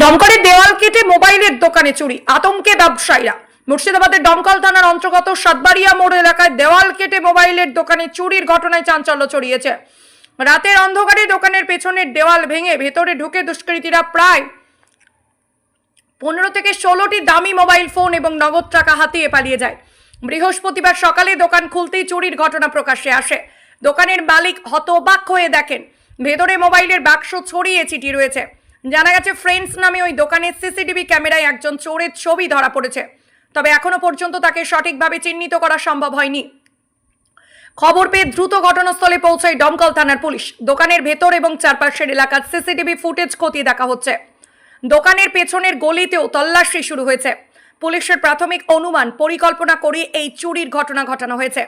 দমকলের দেওয়াল কেটে মোবাইলের দোকানে চুরি, আতঙ্কে ব্যবসায়ীরা। মুর্শিদাবাদের দমকল থানার অন্তর্গত সাতবাড়িয়া মোড় এলাকায় দেওয়াল কেটে মোবাইলের দোকানে চুরির ঘটনায় চাঞ্চল্য ছড়িয়েছে। রাতের অন্ধকারে দোকানের পেছনের দেওয়াল ভেঙে ভেতরে ঢুকে দুষ্কৃতীরা প্রায় পনেরো থেকে ষোলোটি দামি মোবাইল ফোন এবং নগদ টাকা হাতিয়ে পালিয়ে যায়। বৃহস্পতিবার সকালে দোকান খুলতেই চুরির ঘটনা প্রকাশ্যে আসে। দোকানের মালিক হতবাক হয়ে দেখেন, ভেতরে মোবাইলের বাক্স ছড়িয়ে ছিটিয়ে রয়েছে। জানা গেছে ফ্রেন্ডস নামে ওই দোকানের সিসিটিভি ক্যামেরায় একজন চোরের ছবি ধরা পড়েছে। তবে এখনও পর্যন্ত তাকে সঠিকভাবে চিহ্নিত করা সম্ভব হয়নি। খবর পেয়ে দ্রুত ঘটনাস্থলে পৌঁছায় দমকল থানার পুলিশ। দোকানের ভেতর এবং চারপাশের এলাকার সিসিটিভি ফুটেজ খতিয়ে দেখা হচ্ছে। দোকানের পেছনের গলিতেও তল্লাশি শুরু হয়েছে। পুলিশের প্রাথমিক অনুমান, পরিকল্পনা করে এই চুরির ঘটনা ঘটানো হয়েছে।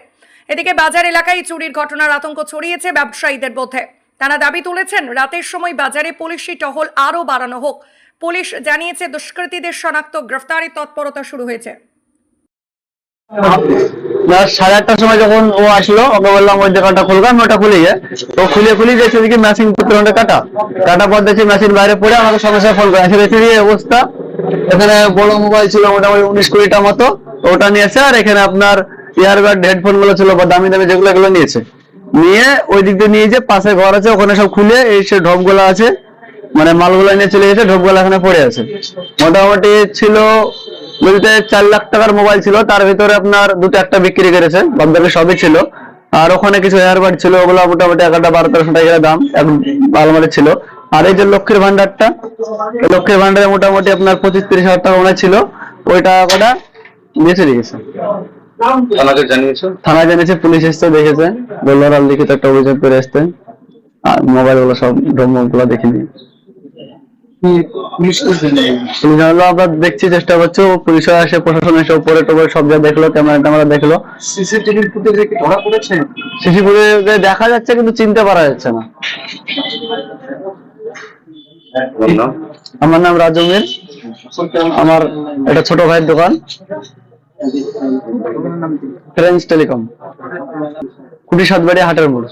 এদিকে বাজার এলাকায় চুরির ঘটনার আতঙ্ক ছড়িয়েছে ব্যবসায়ীদের মধ্যে। তারা দাবি তুলেছেন, রাতের সময় বাজারে পুলিশি টহল আরও বাড়ানো হোক। পুলিশ জানিয়েছে, দুষ্কৃতীদের শনাক্ত, গ্রেফতারের তৎপরতা শুরু হয়েছে। সাড়ে আটটার সময় যখন ও আসলো ওকে বললাম, ওই দোকানটা খুলবো আমি ওটা খুলে গিয়ে তো খুলে খুলে দেখছি দেখি মেশিন কাটা। কাটা পর দেখছি মেশিন বাইরে পড়ে, আমাকে সঙ্গে সঙ্গে ফোন করে। দেখছি অবস্থা। এখানে বড় মোবাইল ছিল মোটামুটি উনিশ কুড়িটা মতো। ওটা নিয়েছে আর এখানে আপনার ইয়ারবাড হেডফোনগুলো ছিল বা দামি দামি যেগুলো, এগুলো নিয়েছে। নিয়ে ওই দিক দিয়ে নিয়ে যে পাশে ঘর আছে, ওখানে সব খুলে এই সে ঢপগুলো আছে মানে মালগুলো নিয়ে চলে গেছে ঢপগুলো এখানে পড়ে আছে। মোটামুটি ছিল বলতে চার লাখ টাকার মোবাইল ছিল, তার ভিতরে আপনার দুটো একটা বিক্রি করেছে, বাদবাকি সবই ছিল। আর ওখানে কিছু এয়ারবাড ছিল, ওগুলো মোটামুটি এগারোটা বারো তেরোশো টাকা দাম আলমারি ছিল। আর এই যে লক্ষ্মীর ভান্ডারটা লক্ষ্মীর ভান্ডারে মোটামুটি আপনার পঁচিশ তিরিশ হাজার টাকা মনে ছিল, ওই টাকা কটা দিয়ে চলে গেছে। থানাকে জানিয়েছো? থানায় জানিয়েছে পুলিশ এসছে দেখেছে। বলল ওরা লিখিত একটা অভিযোগ করে আসতে আর মোবাইলগুলো সব ডোমো গুলো দেখে নিয়ে পুলিশ জানালো আমরা দেখছি চেষ্টা করছি। পুলিশ আসে প্রশাসন এসে উপরে টোপরে সব যা দেখল ক্যামেরা ট্যামেরা দেখল। সিসিটিভির ফুটেজে কি ধরা পড়েছে? সিসিপুরে দেখা যাচ্ছে কিন্তু চিনতে পারা যাচ্ছে না। আমার নাম রাজু মির আমার এটা ছোট ভাইয়ের দোকান। Friends Telecom. কুটি সাতবাড়ি হাটের মোড়।